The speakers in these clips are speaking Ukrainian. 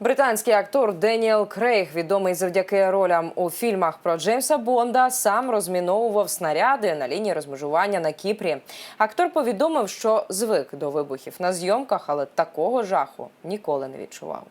Британський актор Деніел Крейг, відомий завдяки ролям у фільмах про Джеймса Бонда, сам розміновував снаряди на лінії розмежування на Кіпрі. Актор повідомив, що звик до вибухів на зйомках, але такого жаху ніколи не відчував.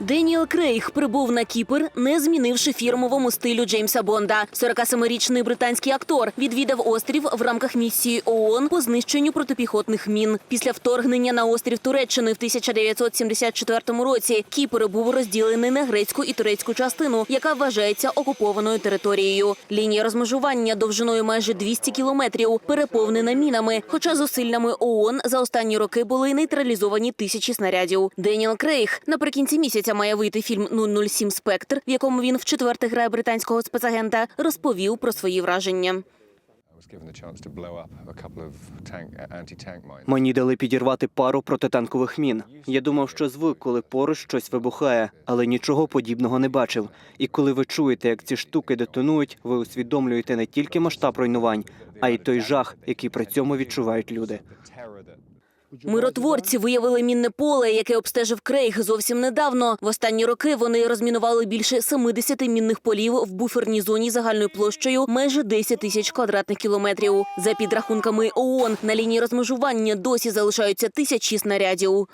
Деніел Крейг прибув на Кіпр, не змінивши фірмовому стилю Джеймса Бонда. 47-річний британський актор відвідав острів в рамках місії ООН по знищенню протипіхотних мін. Після вторгнення на острів Туреччини в 1974 році Кіпр був розділений на грецьку і турецьку частину, яка вважається окупованою територією. Лінія розмежування довжиною майже 200 кілометрів переповнена мінами. Хоча зусиллями ООН за останні роки були нейтралізовані тисячі снарядів. Деніел Крейг наприкінці місяця має вийти фільм «007 Спектр, в якому він вчетверте грає британського спецагента. Розповів про свої враження. Мені дали підірвати пару протитанкових мін. Я думав, що звик, коли поруч щось вибухає, але нічого подібного не бачив. І коли ви чуєте, як ці штуки детонують, ви усвідомлюєте не тільки масштаб руйнувань, а й той жах, який при цьому відчувають люди. Миротворці виявили мінне поле, яке обстежив Крейг зовсім недавно. В останні роки вони розмінували більше 70 мінних полів в буферній зоні загальною площею майже 10 тисяч квадратних кілометрів. За підрахунками ООН, на лінії розмежування досі залишаються тисячі снарядів.